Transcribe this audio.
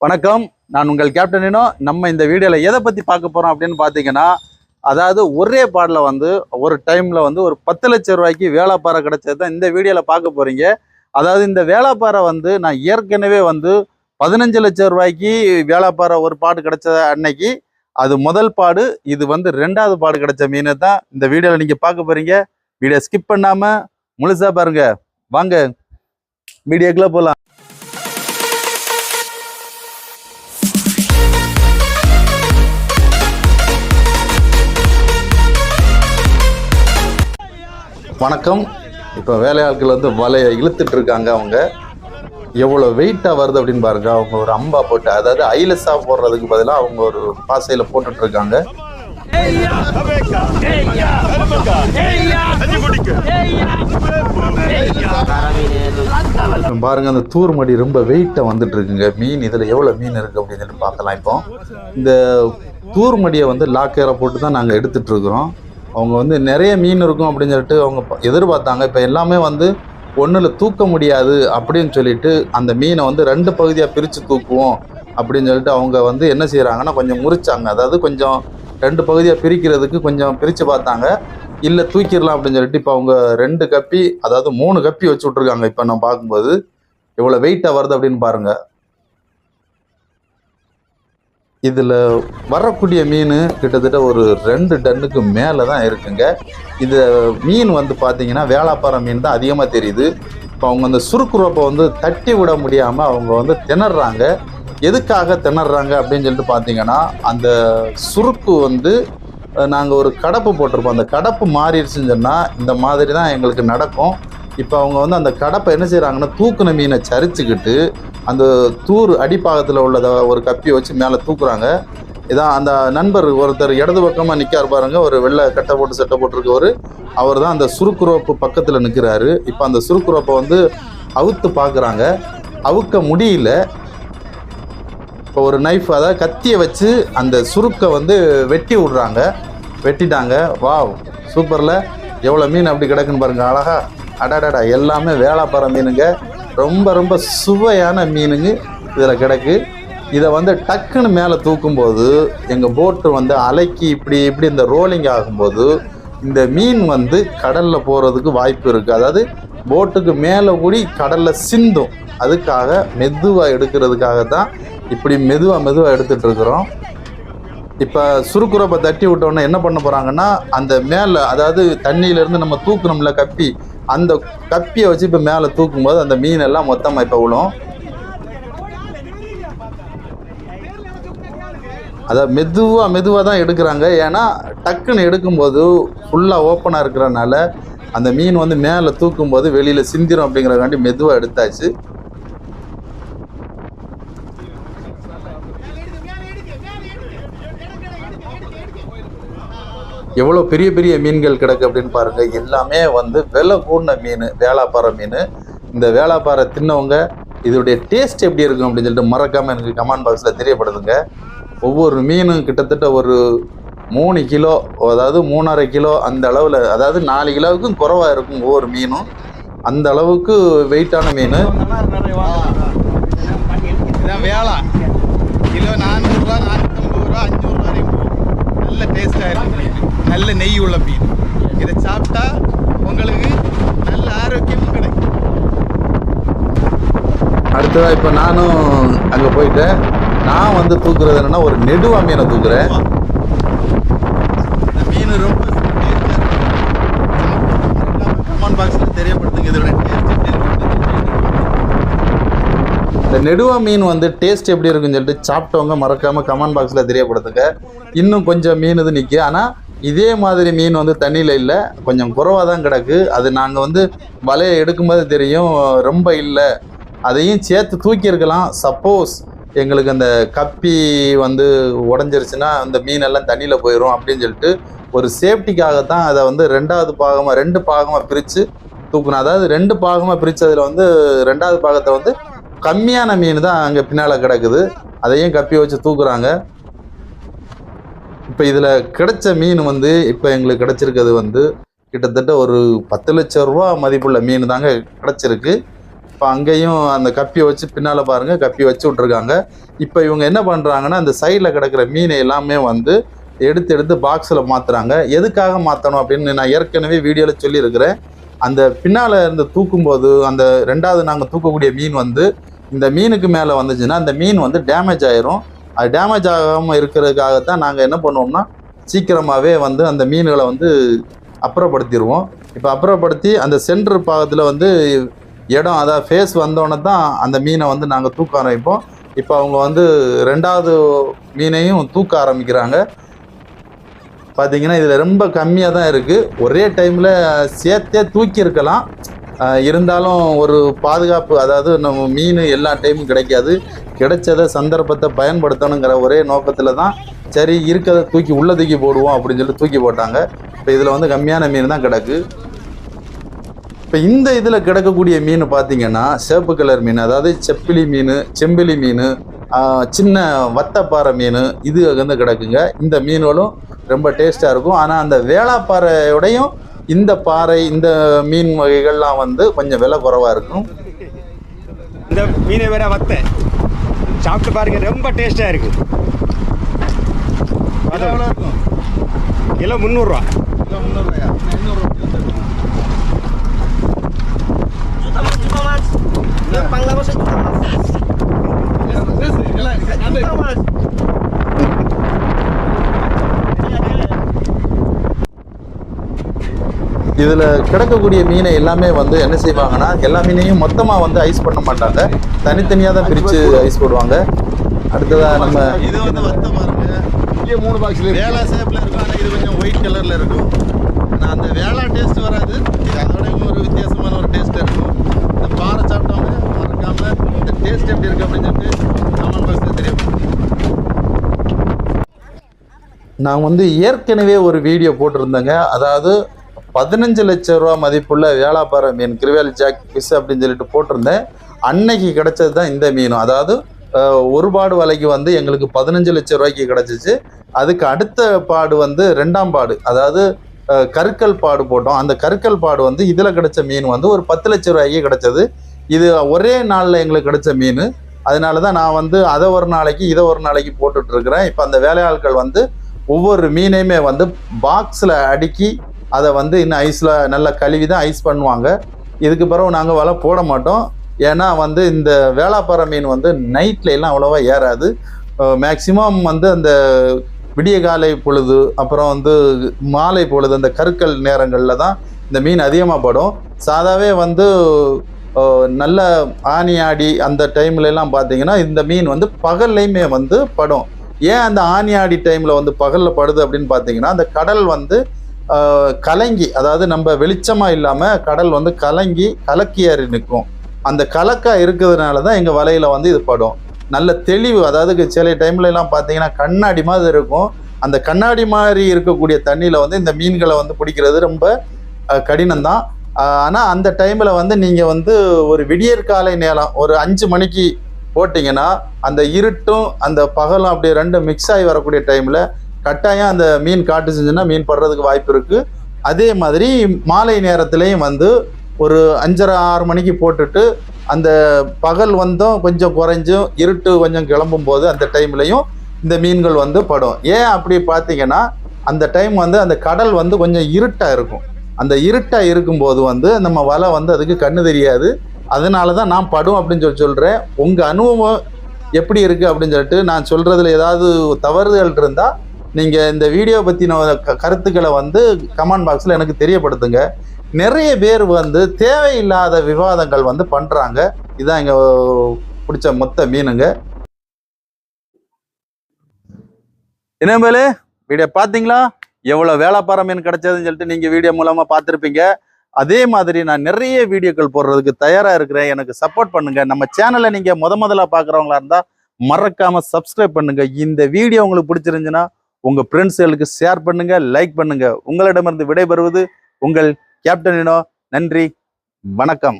வணக்கம். நான் உங்கள் கேப்டனினோ நம்ம இந்த வீடியோவில் எதை பற்றி பார்க்க போகிறோம் அப்படின்னு பார்த்தீங்கன்னா அதாவது ஒரே பாடலில் வந்து ஒரு டைமில் வந்து ஒரு பத்து லட்சம் ரூபாய்க்கு வேளாப்பாறை கிடைச்சது தான் இந்த வீடியோவில் பார்க்க போகிறீங்க அதாவது இந்த வேளாப்பாறை வந்து நான் ஏற்கனவே வந்து பதினஞ்சு லட்சம் ரூபாய்க்கு வேளாப்பாறை ஒரு பாடு கிடச்ச அன்னைக்கு அது முதல் பாடு இது வந்து ரெண்டாவது பாடு கிடச்ச மீனை தான் இந்த வீடியோவில் நீங்கள் பார்க்க போகிறீங்க வீடியோ ஸ்கிப் பண்ணாமல் முழுசாக பாருங்கள் வாங்க வீடியோக்குள்ளே போகலாம் வணக்கம். இப்போ வேலையாட்கள் வந்து வலையை இழுத்துட்டு இருக்காங்க அவங்க. எவ்வளோ வெயிட்டாக வருது அப்படின்னு பாருங்க. அவங்க ஒரு அம்பா போட்டு அதாவது ஐலஸாக போடுறதுக்கு பதிலாக அவங்க ஒரு பாசையில் போட்டுட்டு இருக்காங்க இப்போ பாருங்க அந்த தூர் மடி ரொம்ப வெயிட்டாக வந்துட்டு இருக்குங்க மீன் இதில் எவ்வளோ மீன் இருக்கு அப்படின்னு சொல்லி பார்க்கலாம் இப்போ. இந்த தூர் மடியை வந்து லாக்கேரை போட்டு தான் நாங்கள் எடுத்துட்டு இருக்கிறோம் அவங்க வந்து நிறைய மீன் இருக்கும் அப்படின்னு சொல்லிட்டு அவங்க எதிர்பார்த்தாங்க. இப்போ எல்லாமே வந்து ஒன்றில் தூக்க முடியாது அப்படின்னு சொல்லிட்டு அந்த மீனை வந்து ரெண்டு பகுதியாக பிரித்து தூக்குவோம் அப்படின்னு சொல்லிட்டு அவங்க வந்து என்ன செய்கிறாங்கன்னா கொஞ்சம் முறிச்சாங்க. அதாவது கொஞ்சம் ரெண்டு பகுதியாக பிரிக்கிறதுக்கு கொஞ்சம் பிரித்து பார்த்தாங்க. இல்லை தூக்கிடலாம் அப்படின்னு சொல்லிட்டு இப்போ அவங்க ரெண்டு கப்பி அதாவது மூணு கப்பி வச்சு விட்ருக்காங்க இப்போ நான் பார்க்கும்போது இவ்வளோ வெயிட்டாக வருது அப்படின்னு பாருங்கள் இதில் வரக்கூடிய மீன் கிட்டத்தட்ட ஒரு ரெண்டு டன்னுக்கு மேலே தான் இருக்குங்க. இது மீன் வந்து பார்த்தீங்கன்னா வேளாப்பாறை மீன் தான் அதிகமாக தெரியுது. இப்போ அவங்க அந்த சுருக்குறப்பை வந்து தட்டி விட முடியாமல் அவங்க வந்து திணறாங்க. எதுக்காக திணறாங்க அப்படின்னு சொல்லிட்டு பார்த்தீங்கன்னா அந்த சுருக்கு வந்து நாங்கள் ஒரு கடப்பு போட்டிருப்போம். அந்த கடப்பு மாறிடுச்சுன்னு சொன்னால் இந்த மாதிரி தான் எங்களுக்கு நடக்கும். இப்போ அவங்க வந்து அந்த கடப்பை என்ன செய்கிறாங்கன்னா தூக்குன மீனை சரிச்சுக்கிட்டு அந்த தூர் அடிப்பாகத்தில் உள்ளதை ஒரு கப்பியை வச்சு மேலே தூக்குறாங்க. இதான் அந்த நண்பர் ஒருத்தர் இடது பக்கமாக நிற்கார் பாருங்க. ஒரு வெள்ளை கட்டை போட்டு சட்டை போட்டிருக்கவர். அவர் தான் அந்த சுருக்குரோப்பு பக்கத்தில் நிற்கிறாரு இப்போ அந்த சுருக்குரோப்பை வந்து அவுத்து பார்க்குறாங்க அவுக்க முடியல. இப்போ ஒரு நைஃப் அதாவது கத்தியை வச்சு அந்த சுருக்கை வந்து வெட்டி விடுறாங்க. வெட்டிட்டாங்க. வாவ் சூப்பரில். எவ்வளோ மீன் அப்படி கிடக்குன்னு பாருங்கள் அழகாக அடடடா எல்லாமே வேளாப்பாறை மீனுங்க. ரொம்ப ரொம்ப சுவையான மீனுங்க இதில் கிடக்கு. இதை வந்து டக்குன்னு மேலே தூக்கும்போது எங்கள் போட்டு வந்து அலைக்கு இப்படி இப்படி இந்த ரோலிங் ஆகும்போது இந்த மீன் வந்து கடலில் போகிறதுக்கு வாய்ப்பு இருக்குது அதாவது போட்டுக்கு மேலே கூடி கடலில் சிந்தும். அதுக்காக மெதுவாக எடுக்கிறதுக்காக தான் இப்படி மெதுவாக மெதுவாக எடுத்துகிட்ருக்குறோம் இருக்கிறோம். இப்போ சுருக்குறப்பை தட்டி விட்டோன்னே என்ன பண்ண போகிறாங்கன்னா அந்த மேலே அதாவது தண்ணியிலேருந்து நம்ம தூக்கணும்ல கப்பி அந்த கப்பியை வச்சு இப்போ மேலே தூக்கும்போது அந்த மீன் எல்லாம் மொத்தமாக இப்போ விழும் அதை மெதுவாக மெதுவாக தான் எடுக்கிறாங்க. ஏன்னா டக்குன்னு எடுக்கும்போது ஃபுல்லாக ஓப்பனாக இருக்கிறனால அந்த மீன் வந்து மேலே தூக்கும்போது வெளியில் சிந்திரும் அப்படிங்கிறக்காண்டி மெதுவாக எடுத்தாச்சு. எவ்வளோ பெரிய பெரிய மீன்கள் கிடக்கு அப்படின்னு பாருங்கள் எல்லாமே வந்து விலை கூடின மீன் வேளாப்பாறை மீன். இந்த வேளாப்பாறை தின்னவங்க இதோடைய டேஸ்ட் எப்படி இருக்கும் அப்படின்னு சொல்லிட்டு மறக்காமல் எனக்கு கமெண்ட் பாக்ஸில் தெரியப்படுதுங்க ஒவ்வொரு மீனும் கிட்டத்தட்ட ஒரு மூணு கிலோ அதாவது மூணரை கிலோ அந்த அளவில் அதாவது நாலு கிலோவுக்கும் குறைவாக இருக்கும் ஒவ்வொரு மீனும். அந்த அளவுக்கு வெயிட்டான மீன். வேலை கிலோ நானூறுரூவா நானூற்றம்பது ரூபா அஞ்சு நல்ல டேஸ்ட்டாக இருக்கும் மீன். நல்ல நெய் உள்ள மீன். இதை சாப்பிட்டா உங்களுக்கு நல்ல ஆரோக்கியமும் கிடைக்கும். அடுத்ததாக இப்போ நானும் அங்கே போயிட்டேன். நான் வந்து தூக்குறது என்னன்னா ஒரு நெடுவா மீனை தூக்குறேன். மீன் ரொம்ப கமெண்ட் பாக்ஸில் தெரியப்படுத்துங்க இதோட டேஸ்ட் எப்படி இருக்குன்னு இந்த நெடுவா மீன் வந்து டேஸ்ட் எப்படி இருக்குன்னு சொல்லிட்டு சாப்பிட்டவங்க மறக்காமல் கமெண்ட் பாக்ஸில் தெரியப்படுத்துங்க. இன்னும் கொஞ்சம் மீன் இது நிற்கும் ஆனால் இதே மாதிரி மீன் வந்து தண்ணியில் இல்லை. கொஞ்சம் குறவாக தான் கிடக்கு. அது நாங்கள் வந்து வலையை எடுக்கும்போது தெரியும். ரொம்ப இல்லை. அதையும் சேர்த்து தூக்கியிருக்கலாம் சப்போஸ் எங்களுக்கு அந்த கப்பி வந்து உடஞ்சிருச்சுன்னா அந்த மீன் எல்லாம் தண்ணியில் போயிடும் அப்படின்னு சொல்லிட்டு ஒரு சேஃப்டிக்காக தான் அதை வந்து ரெண்டாவது பாகமாக ரெண்டு பாகமாக பிரித்து தூக்கணும் அதாவது ரெண்டு பாகமாக பிரித்ததில் வந்து ரெண்டாவது பாகத்தை வந்து கம்மியான மீன் தான் அங்கே பின்னால் கிடக்குது. அதையும் கப்பி வச்சு தூக்குறாங்க. இப்போ இதில் கிடைச்ச மீன் வந்து இப்போ எங்களுக்கு கிடச்சிருக்கிறது வந்து கிட்டத்தட்ட ஒரு பத்து லட்சம் ரூபா மதிப்புள்ள மீன் தாங்க கிடைச்சிருக்கு. இப்போ அங்கேயும் அந்த கப்பியை வச்சு பின்னால் பாருங்கள் கப்பி வச்சு விட்ருக்காங்க இப்போ இவங்க என்ன பண்ணுறாங்கன்னா அந்த சைடில் கிடக்கிற மீனை எல்லாமே வந்து எடுத்து எடுத்து பாக்ஸில் மாற்றுறாங்க எதுக்காக மாற்றணும் அப்படின்னு நான் ஏற்கனவே வீடியோவில் சொல்லியிருக்கிறேன். அந்த பின்னால் இருந்து தூக்கும்போது அந்த ரெண்டாவது நாங்கள் தூக்கக்கூடிய மீன் வந்து இந்த மீனுக்கு மேலே வந்துச்சுன்னா அந்த மீன் வந்து டேமேஜ் ஆயிரும். அது டேமேஜ் ஆகாமல் இருக்கிறதுக்காக தான் நாங்கள் என்ன பண்ணுவோம்னா சீக்கிரமாகவே வந்து அந்த மீன்களை வந்து அப்புறப்படுத்திடுவோம். இப்போ அப்புறப்படுத்தி அந்த சென்டர் பாகத்தில் வந்து இடம் அதாவது ஃபேஸ் வந்தோடனே தான் அந்த மீனை வந்து நாங்கள் தூக்க ஆரம்பிப்போம். இப்போ அவங்க வந்து ரெண்டாவது மீனையும் தூக்க ஆரம்பிக்கிறாங்க. பார்த்தீங்கன்னா இதில் ரொம்ப கம்மியாக தான் இருக்குது ஒரே டைமில் சேர்த்தே தூக்கி இருக்கலாம். இருந்தாலும் ஒரு பாதுகாப்பு அதாவது நம்ம மீன் எல்லா டைமும் கிடைக்காது. கிடைச்சத சந்தர்ப்பத்தை பயன்படுத்தணுங்கிற ஒரே நோக்கத்தில் தான் சரி இருக்கிறத தூக்கி உள்ள தூக்கி போடுவோம் அப்படின்னு சொல்லி தூக்கி போட்டாங்க. இப்போ இதில் வந்து கம்மியான மீன் தான் கிடக்கு. இப்போ இந்த இதில் கிடக்கக்கூடிய மீன் பார்த்தீங்கன்னா சேப்பு கலர் மீன் அதாவது செப்பிலி மீன் செம்பிலி மீன் சின்ன வத்தப்பாறை மீன் இது வந்து கிடக்குங்க. இந்த மீன்களும் ரொம்ப டேஸ்ட்டாக இருக்கும். ஆனால் அந்த வேளாப்பாறையோடையும் இந்த பாறை இந்த மீன் வகைகள்லாம் வந்து கொஞ்சம் விலை குறைவாக இருக்கும். இந்த மீனை வேற வத்த. சாப்பிட்டு பாருங்க ரொம்ப டேஸ்டா இருக்கு. கிலோ முந்நூறுரூவா கிலோ முந்நூறுரூவாயா இதில் கிடக்கக்கூடிய மீனை எல்லாமே வந்து என்ன செய்வாங்கன்னா எல்லா மீனையும் மொத்தமாக வந்து ஐஸ் பண்ண மாட்டாங்க. தனித்தனியாக தான் பிரித்து ஐஸ் போடுவாங்க. அடுத்ததாக நம்ம இது வந்து வத்த பாருங்க இங்கே மூணு பாக்ஸ்ல வேளா ஷேப்ல இருக்கும் ஆனால் இது கொஞ்சம் ஒயிட் கலர்ல இருக்கும். ஆனால் அந்த வேளா டேஸ்ட் வராது. இது அதோட ஒரு வித்தியாசமான ஒரு டேஸ்ட் இருக்கும். இந்த பாறை சாப்பிட்டவங்க மறக்காம இந்த டேஸ்ட் எப்படி இருக்கு அப்படின்னு சொல்லிட்டு கமெண்ட் பாக்ஸில் தெரியும். நான் வந்து ஏற்கனவே ஒரு வீடியோ போட்டிருந்தேங்க. அதாவது பதினஞ்சு லட்ச ரூபா மதிப்புள்ள வேளாப்பாறை மீன் கிரிவேல் ஜாக் ஃபிஷ் அப்படின்னு சொல்லிட்டு போட்டிருந்தேன். அன்னைக்கு கிடைச்சது தான் இந்த மீனும் அதாவது ஒரு பாடு வலைக்கு வந்து எங்களுக்கு பதினஞ்சு லட்சம் ரூபாய்க்கு கிடச்சிச்சு. அதுக்கு அடுத்த பாடு வந்து ரெண்டாம் பாடு அதாவது கருக்கல் பாடு போட்டோம். அந்த கருக்கல் பாடு வந்து இதில் கிடைச்ச மீன் வந்து ஒரு பத்து லட்சம் ரூபாய்க்கு கிடைச்சது. இது ஒரே நாளில் எங்களுக்கு கிடைச்ச மீன். அதனால தான் நான் வந்து அதை ஒரு நாளைக்கு இதை ஒரு நாளைக்கு போட்டுட்ருக்குறேன் இப்போ அந்த வேலையாட்கள் வந்து ஒவ்வொரு மீனையுமே வந்து பாக்ஸில் அடுக்கி அதை வந்து இன்னும் ஐஸில் நல்லா கழுவி தான் ஐஸ் பண்ணுவாங்க. இதுக்கு பிறகு நாங்கள் வலை போட மாட்டோம். ஏன்னா வந்து இந்த வேளாப்பாறை மீன் வந்து நைட்ல எல்லாம் அவ்வளோவா ஏறாது. மேக்சிமம் வந்து அந்த விடிய காலை பொழுது அப்புறம் வந்து மாலை பொழுது அந்த கருக்கல் நேரங்களில் தான் இந்த மீன் அதிகமாக படும் சாதாவே வந்து நல்ல ஆணி ஆடி அந்த டைம்லலாம் பார்த்தீங்கன்னா இந்த மீன் வந்து பகல்லையுமே வந்து படும். ஏன் அந்த ஆணி ஆடி டைமில் வந்து பகலில் படுது அப்படின்னு பார்த்தீங்கன்னா அந்த கடல் வந்து கலங்கி அதாவது நம்ம வெளிச்சமாக இல்லாமல் கடல் வந்து கலங்கி கலக்கியாறி நிற்கும். அந்த கலக்கா இருக்கிறதுனால தான் எங்கள் வலையில் வந்து இது படும். நல்ல தெளிவு அதாவது சில டைம்லலாம் பார்த்தீங்கன்னா கண்ணாடி மாதிரி இருக்கும். அந்த கண்ணாடி மாதிரி இருக்கக்கூடிய தண்ணியில் வந்து இந்த மீன்களை வந்து பிடிக்கிறது ரொம்ப கடினம்தான். ஆனால் அந்த டைமில் வந்து நீங்கள் வந்து ஒரு விடியற்காலை நேரம் ஒரு அஞ்சு மணிக்கு போட்டிங்கன்னா அந்த இருட்டும் அந்த பகலும் அப்படியே ரெண்டும் மிக்ஸ் ஆகி வரக்கூடிய டைமில் கட்டாயம் அந்த மீன் காட்டு செஞ்சுன்னா மீன் படுறதுக்கு வாய்ப்பு இருக்குது அதே மாதிரி மாலை நேரத்துலேயும் வந்து ஒரு அஞ்சரை ஆறு மணிக்கு போட்டுட்டு அந்த பகல் வந்தும் கொஞ்சம் குறைஞ்சும் இருட்டு கொஞ்சம் கிளம்பும் போது அந்த டைம்லையும் இந்த மீன்கள் வந்து படும். ஏன் அப்படி பார்த்தீங்கன்னா அந்த டைம் வந்து அந்த கடல் வந்து கொஞ்சம் இருட்டாக இருக்கும். அந்த இருட்டாக இருக்கும்போது வந்து நம்ம வலை வந்து அதுக்கு கண்ணு தெரியாது. அதனால தான் நான் படும் அப்படின்னு சொல்லி சொல்கிறேன் உங்கள் அனுபவம் எப்படி இருக்குது அப்படின்னு சொல்லிட்டு நான் சொல்கிறதுல ஏதாவது தவறுதல் இருந்தால் நீங்கள் இந்த வீடியோ பற்றின க- கருத்துக்களை வந்து கமெண்ட் பாக்ஸில் எனக்கு தெரியப்படுத்துங்க. நிறைய பேர் வந்து தேவையில்லாத விவாதங்கள் வந்து பண்ணுறாங்க இதான் இங்கே பிடிச்ச மொத்த மீனுங்க. என்ன மேலே வீடியோ பார்த்தீங்களா? எவ்வளோ வேலைப்பாறை மீன் கிடைச்சதுன்னு சொல்லிட்டு நீங்கள் வீடியோ மூலமாக பார்த்துருப்பீங்க. அதே மாதிரி நான் நிறைய வீடியோக்கள் போடுறதுக்கு தயாராக இருக்கிறேன். எனக்கு சப்போர்ட் பண்ணுங்கள் நம்ம சேனலை நீங்கள் முத முதல்ல பார்க்குறவங்களா இருந்தால் மறக்காமல் சப்ஸ்கிரைப் பண்ணுங்கள் இந்த வீடியோ உங்களுக்கு பிடிச்சிருந்துச்சுன்னா உங்கள் ஃப்ரெண்ட்ஸ்களுக்கு ஷேர் பண்ணுங்கள் லைக் பண்ணுங்க. உங்களிடமிருந்து விடைபெறுவது உங்கள் கேப்டன் இனோ. நன்றி வணக்கம்.